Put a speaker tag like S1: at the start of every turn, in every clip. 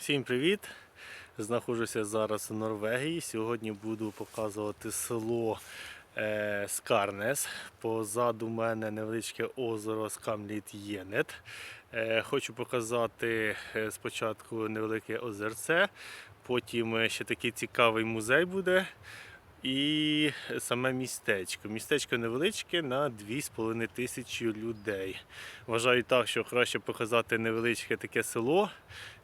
S1: Всім привіт! Знаходжуся зараз у Норвегії. Сьогодні буду показувати село е, Скарнес. Позаду мене невеличке озеро Скамліт Єнет. Е, хочу показати е, спочатку невелике озерце, потім ще такий цікавий музей буде. І саме містечко. Містечко невеличке на 2,5 тисячі людей. Вважаю так, що краще показати невеличке таке село,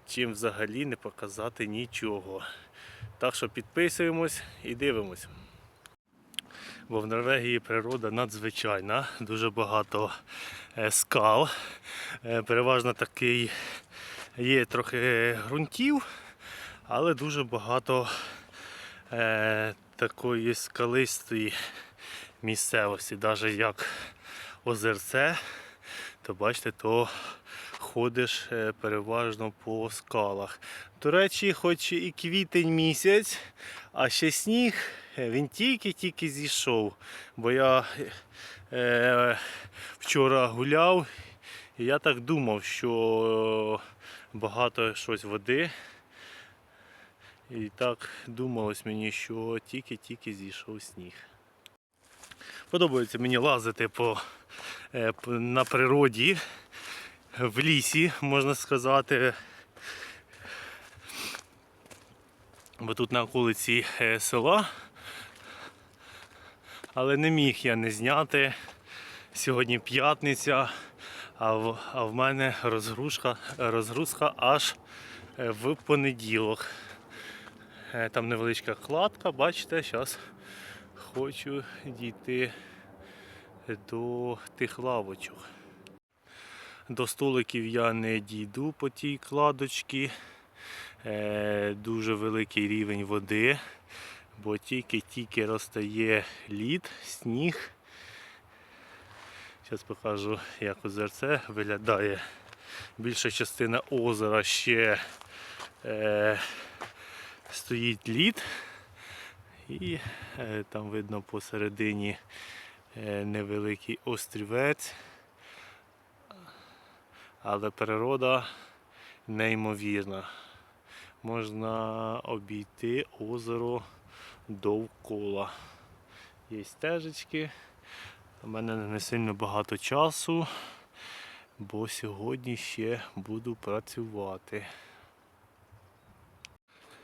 S1: чим взагалі не показати нічого. Так що підписуємось і дивимось. Бо в Норвегії природа надзвичайна, дуже багато е, скал. Е, Переважно такий є трохи ґрунтів, але дуже багато е, такої скалистої місцевості, навіть як озерце, то бачите, то ходиш е, переважно по скалах. До речі, хоч і квітень місяць, а ще сніг, е, він тільки-тільки зійшов. Бо я е, вчора гуляв, і я так думав, що багато щось води. І так думалось мені, що тільки-тільки зійшов сніг. Подобається мені лазити по, е, на природі, в лісі, можна сказати. Бо тут на околиці е, села. Але не міг я не зняти. Сьогодні п'ятниця, а в, а в мене розгрузка, розгрузка аж е, в понеділок. Е, Там невеличка кладка, бачите, зараз хочу дійти до тих лавочок. До столиків я не дійду по тій кладочці. Е, Дуже великий рівень води, бо тільки-тільки розтає лід, сніг. Зараз покажу, як озерце виглядає. Більша частина озера ще е, стоїть лід, і е, там видно посередині е, невеликий острівець. Але природа неймовірна. Можна обійти озеро довкола. Є стежечки. У мене не сильно багато часу, бо сьогодні ще буду працювати.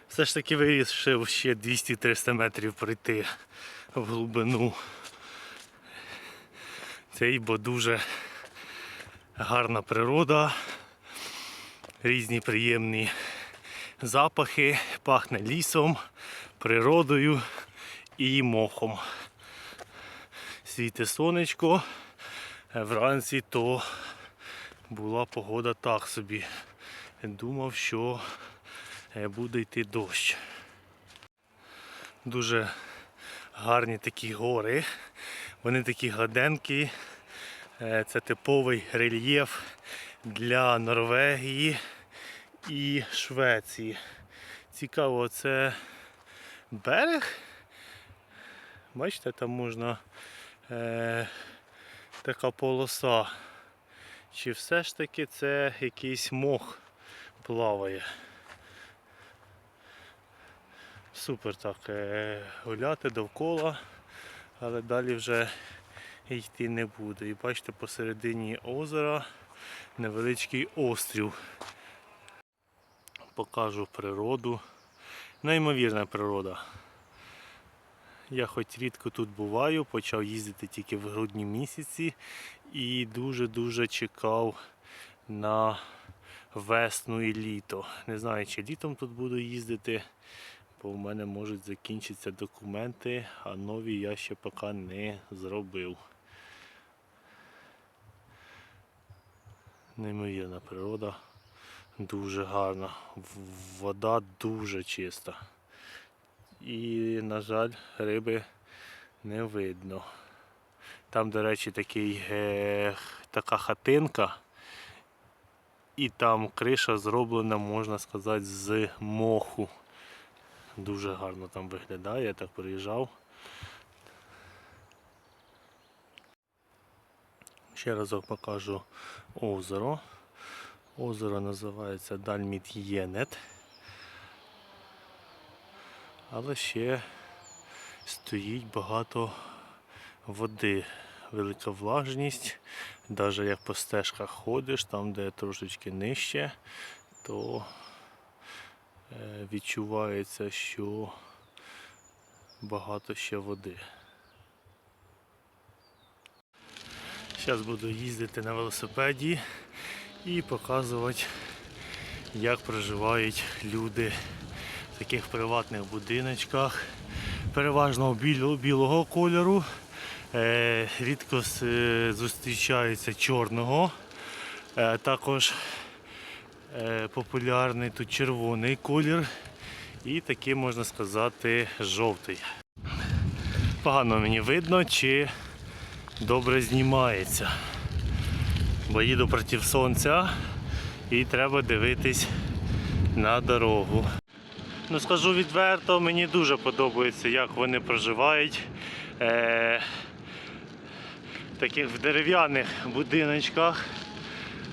S1: Все ж таки вирішив ще 200-300 метрів пройти в глибину. Цей, бо дуже гарна природа, різні приємні запахи, пахне лісом, природою і мохом. Світе сонечко, вранці то була погода так собі. Думав, що е, буде йти дощ. Дуже гарні такі гори. Вони такі гладенькі. Е, Це типовий рельєф для Норвегії і Швеції. Цікаво, це берег. Бачите, там можна е, така полоса. Чи все ж таки це якийсь мох плаває? Супер так е, гуляти довкола, але далі вже йти не буду. І бачите, посередині озера невеличкий острів. Покажу природу. Неймовірна природа. Я хоч рідко тут буваю, почав їздити тільки в грудні місяці і дуже-дуже чекав на весну і літо. Не знаю, чи літом тут буду їздити, бо в мене можуть закінчитися документи, а нові я ще поки не зробив. Неймовірна природа, дуже гарна, вода дуже чиста. І, на жаль, риби не видно. Там, до речі, такий, е, така хатинка, і там криша зроблена, можна сказати, з моху. Дуже гарно там виглядає, я так приїжджав. Ще разок покажу озеро. Озеро називається Дальміт Єнет. Але ще стоїть багато води, велика влажність. Навіть як по стежках ходиш, там де трошечки нижче, то е, відчувається, що багато ще води. Зараз буду їздити на велосипеді і показувати, як проживають люди в таких приватних будиночках, переважно біло- білого кольору. Е, рідко е, зустрічається чорного. Е, також популярний тут червоний колір і такий, можна сказати, жовтий. Погано мені видно, чи добре знімається. Бо їду проти сонця і треба дивитись на дорогу. Ну скажу відверто, мені дуже подобається, як вони проживають. Е- таких в дерев'яних будиночках.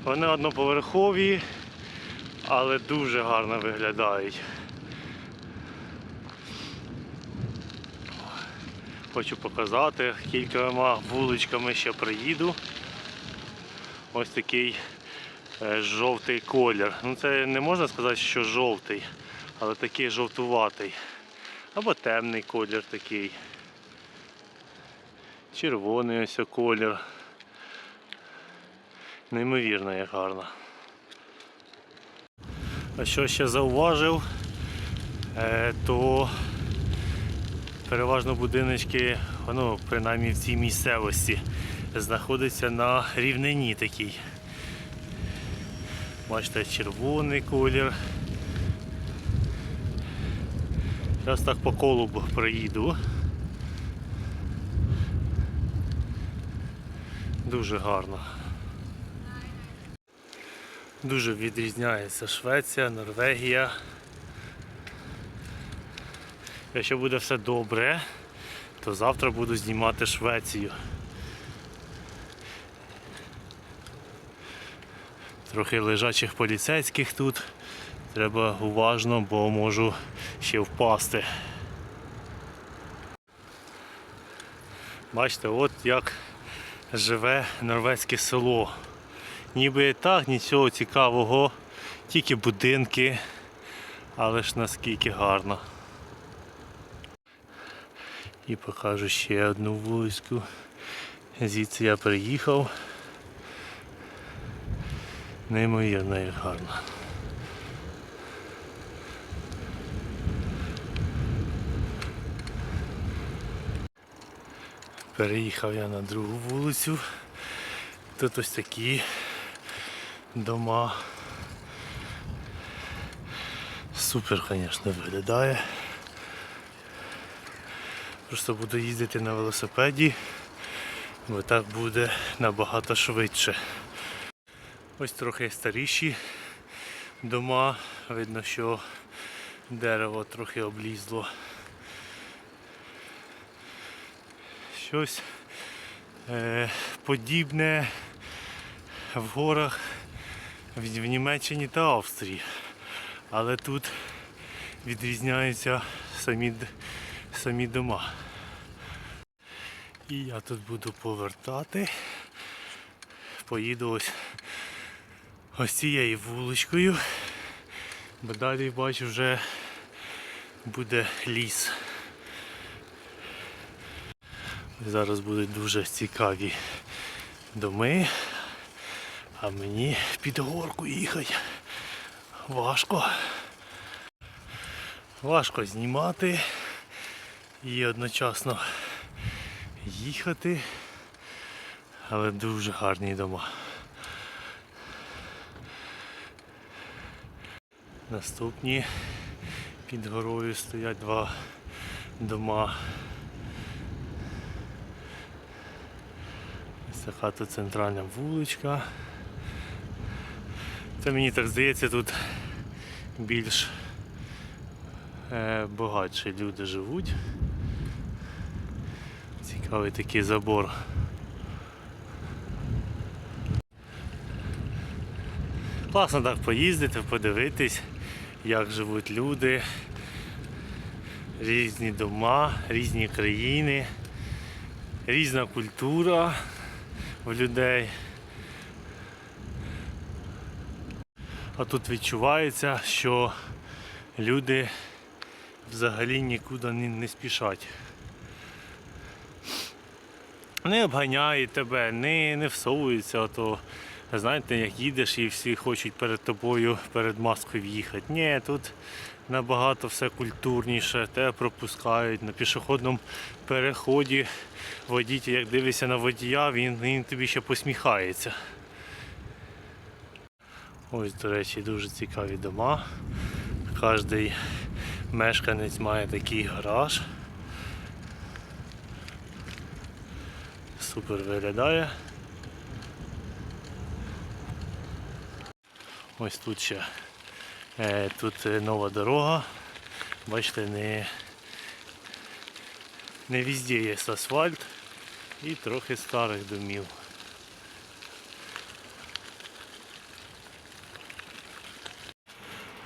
S1: Вони одноповерхові, але дуже гарно виглядають. Хочу показати, кількома вуличками ще приїду. Ось такий е, жовтий колір. Ну це не можна сказати, що жовтий, але такий жовтуватий. Або темний колір такий. Червоний ось колір. Неймовірно, як гарно. А що ще зауважив, е, то переважно будиночки, ну, принаймні в цій місцевості, знаходяться на рівнині такій. Бачите, червоний колір. Зараз так по колу проїду. Дуже гарно. Дуже відрізняється Швеція, Норвегія. Якщо буде все добре, то завтра буду знімати Швецію. Трохи лежачих поліцейських тут. Треба уважно, бо можу ще впасти. Бачите, от як живе норвезьке село. Ніби так нічого цікавого, тільки будинки, але ж наскільки гарно. І покажу ще одну вулицю. Звідси я приїхав. Неймовірно як гарно. Переїхав я на другу вулицю. Тут ось такі дома. Супер, звісно, виглядає. Просто буду їздити на велосипеді, бо так буде набагато швидше. Ось трохи старіші дома. Видно, що дерево трохи облізло. Щось е, подібне в горах в, в Німеччині та Австрії. Але тут відрізняються самі, самі дома. І я тут буду повертати. Поїду ось, ось цією вуличкою, бо далі бачу вже буде ліс. Зараз будуть дуже цікаві доми, а мені під горку їхати важко. Важко знімати і одночасно їхати, але дуже гарні дома. Наступні під горою стоять два дома. Така тут центральна вуличка. Це мені так здається, тут більш е, багатші люди живуть. Цікавий такий забор. Класно так поїздити, подивитись, як живуть люди. Різні дома, різні країни, різна культура в людей. А тут відчувається, що люди взагалі нікуди не, не спішать. Не обганяють тебе, не, не всовуються, ото, знаєте, як їдеш і всі хочуть перед тобою перед маскою в'їхати. Ні, тут набагато все культурніше, тебе пропускають на пішохідному переході. Водій, як дивишся на водія, він, він тобі ще посміхається. Ось, до речі, дуже цікаві дома. Кожний мешканець має такий гараж. Супер виглядає. Ось тут ще е, тут нова дорога. Бачите, не, не везде є асфальт і трохи старих домів.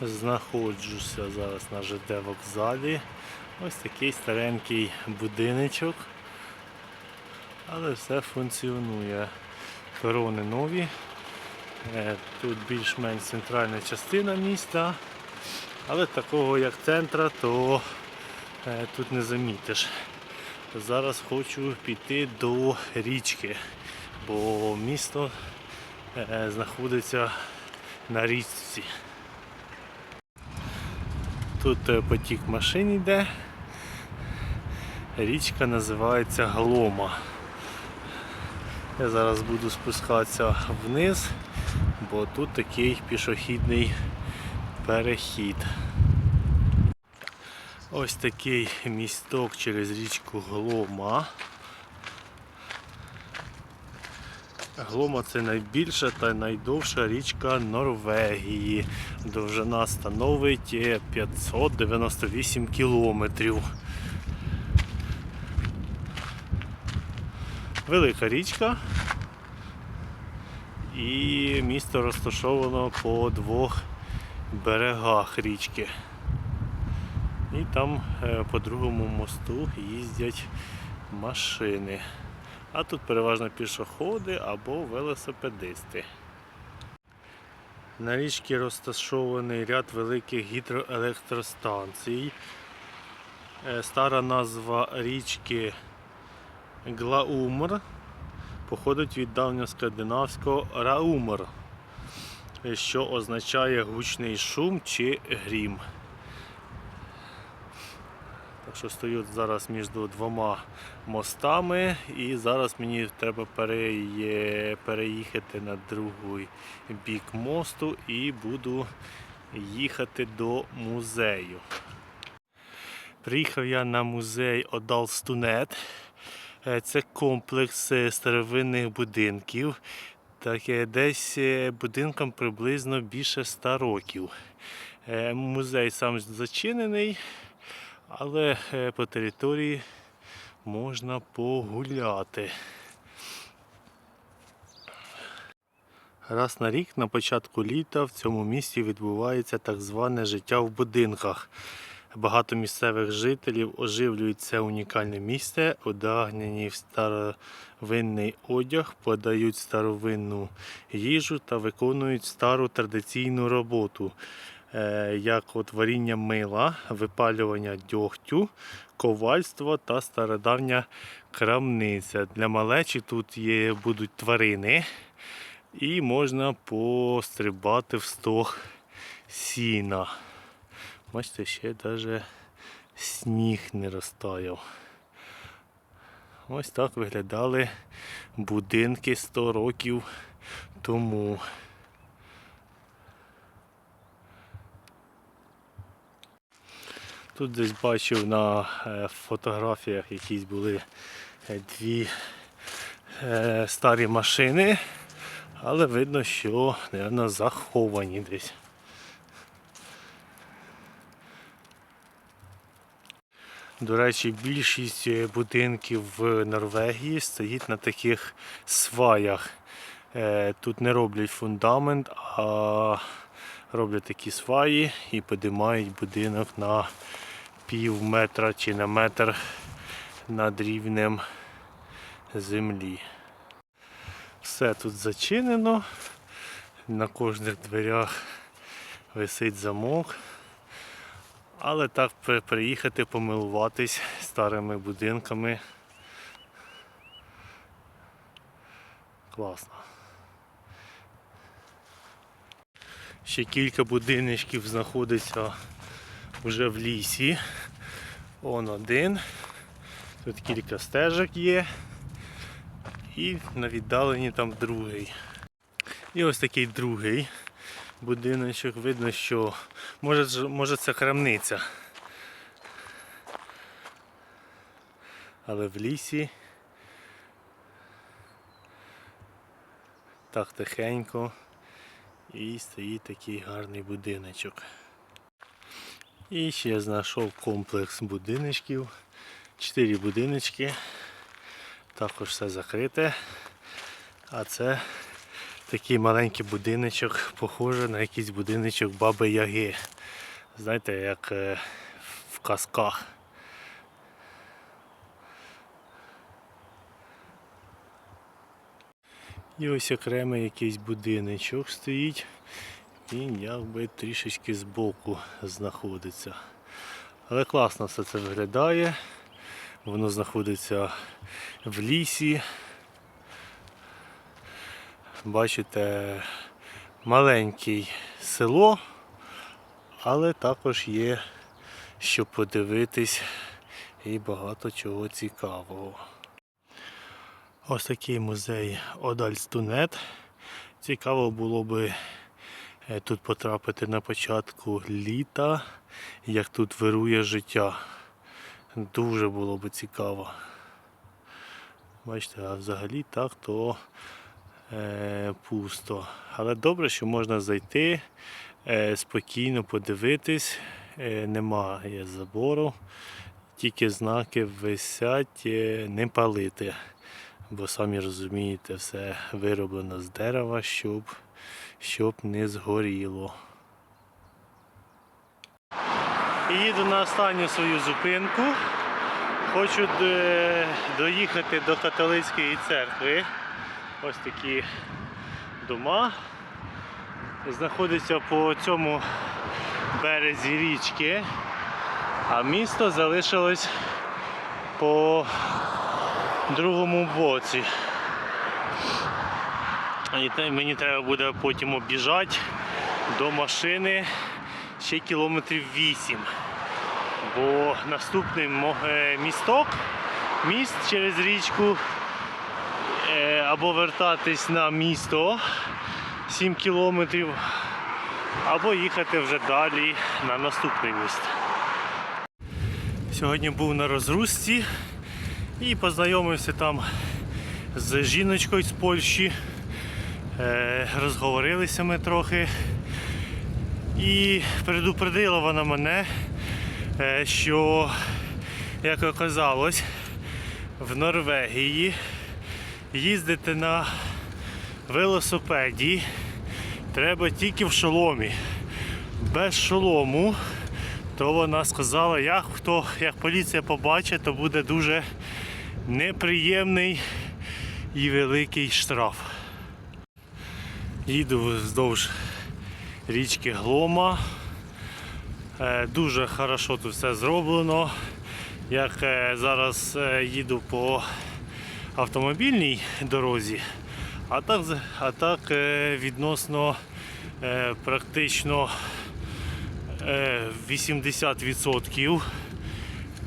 S1: Знаходжуся зараз на ЖД вокзалі. Ось такий старенький будиночок. Але все функціонує. Перони нові. Е, Тут більш-менш центральна частина міста. Але такого як центра, то е, тут не замітиш. Зараз хочу піти до річки, бо місто е, знаходиться на річці. Тут потік машин йде. Річка називається Глома. Я зараз буду спускатися вниз, бо тут такий пішохідний перехід. Ось такий місток через річку Глома. Глома це найбільша та найдовша річка Норвегії. Довжина становить е, 598 кілометрів. Велика річка. І місто розташовано по двох берегах річки. І там е, по другому мосту їздять машини. А тут переважно пішоходи або велосипедисти. На річці розташований ряд великих гідроелектростанцій. Е, Стара назва річки Глаумр походить від давньоскандинавського раумр, що означає гучний шум чи грім. Так що стою зараз між двома мостами і зараз мені треба переїхати на другий бік мосту і буду їхати до музею. Приїхав я на музей Одалстунет. Е, Це комплекс е, старовинних будинків. Таке десь е, будинкам приблизно більше ста років. Е, Музей сам зачинений, але е, по території можна погуляти. Раз на рік на початку літа в цьому місті відбувається так зване життя в будинках. Багато місцевих жителів оживлюють це унікальне місце, одягнені в старовинний одяг, подають старовинну їжу та виконують стару традиційну роботу, е, як от варіння мила, випалювання дьогтю, ковальство та стародавня крамниця. Для малечі тут є, будуть тварини і можна пострибати в стог сіна. Бачите, ще навіть сніг не розтаяв. Ось так виглядали будинки 100 років тому. Тут десь бачив на е, фотографіях якісь були е, дві е, старі машини, але видно, що, мабуть, заховані десь. До речі, більшість е, будинків в Норвегії стоїть на таких сваях. Е, Тут не роблять фундамент, а роблять такі сваї і підіймають будинок на пів метра чи на метр над рівнем землі. Все тут зачинено. На кожних дверях висить замок. Але так приїхати помилуватись старими будинками. Класно. Ще кілька будиночків знаходиться вже в лісі. Он один. Тут кілька стежок є. І на віддаленні там другий. І ось такий другий будиночок. Видно, що може, може це крамниця. Але в лісі так тихенько і стоїть такий гарний будиночок. І ще знайшов комплекс будиночків. Чотири будиночки. Також все закрите. А це такий маленький будиночок, похоже на якийсь будиночок Баби Яги. Знаєте, як е, в казках. І ось окремий якийсь будиночок стоїть. Він якби трішечки збоку знаходиться. Але класно все це виглядає. Воно знаходиться в лісі. Бачите, маленьке село, але також є що подивитись і багато чого цікавого. Ось такий музей Одальстунет. Цікаво було би е, тут потрапити на початку літа, як тут вирує життя. Дуже було би цікаво. Бачите, а взагалі так то пусто. Але добре, що можна зайти, е, спокійно подивитись, е, немає забору, тільки знаки висять е, не палити. Бо самі розумієте, все вироблено з дерева, щоб, щоб не згоріло. Їду на останню свою зупинку. Хочу е, доїхати до католицької церкви. Ось такі дома. Знаходиться по цьому березі річки, а місто залишилось по другому боці. І мені треба буде потім обіжати до машини ще кілометрів 8. Бо наступний е, місток, міст через річку, або вертатись на місто 7 кілометрів, або їхати вже далі на наступний міст. Сьогодні був на розгрузці і познайомився там з жіночкою з Польщі. Е, розговорилися ми трохи. І предупредила вона мене, е, що, як оказалось, в Норвегії їздити на велосипеді треба тільки в шоломі. Без шолому, то вона сказала, як хто, як поліція побачить, то буде дуже неприємний і великий штраф. Їду вздовж річки Глома. Е, Дуже хорошо тут все зроблено. Як е, зараз е, їду по автомобільній дорозі, а так, а так е, відносно е, практично е, 80%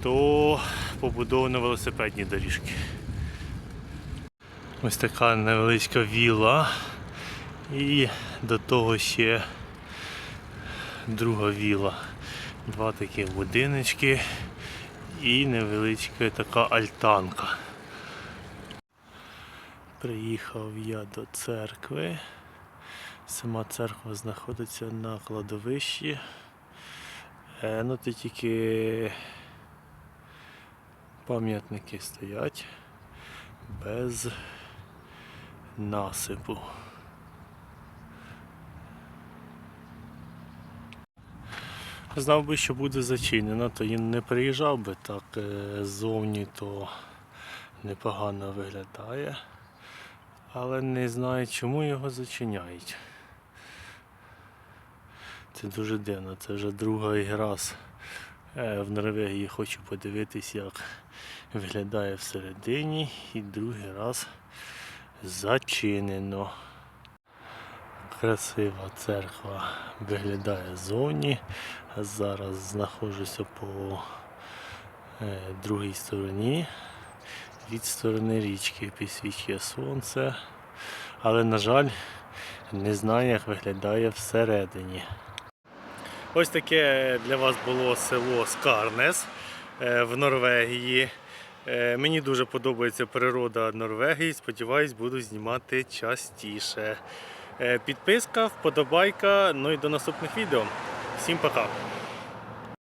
S1: то побудовано велосипедні доріжки. Ось така невеличка віла. І до того ще друга віла. Два таких будиночки і невеличка така альтанка. Приїхав я до церкви. Сама церква знаходиться на кладовищі. Е, ну тут тільки пам'ятники стоять без насипу. Знав би, що буде зачинено, то він не приїжджав би так е, ззовні, то непогано виглядає. Але не знаю, чому його зачиняють. Це дуже дивно, це вже другий раз е, в Норвегії хочу подивитись, як виглядає всередині, і другий раз зачинено. Красива церква виглядає ззовні. Зараз знаходжуся по е, другій стороні. Від сторони річки підсвічує сонце. Але, на жаль, не знаю, як виглядає всередині. Ось таке для вас було село Скарнес е, в Норвегії. Е, Мені дуже подобається природа Норвегії. Сподіваюсь, буду знімати частіше. Е, Підписка, вподобайка. Ну і до наступних відео. Всім пока!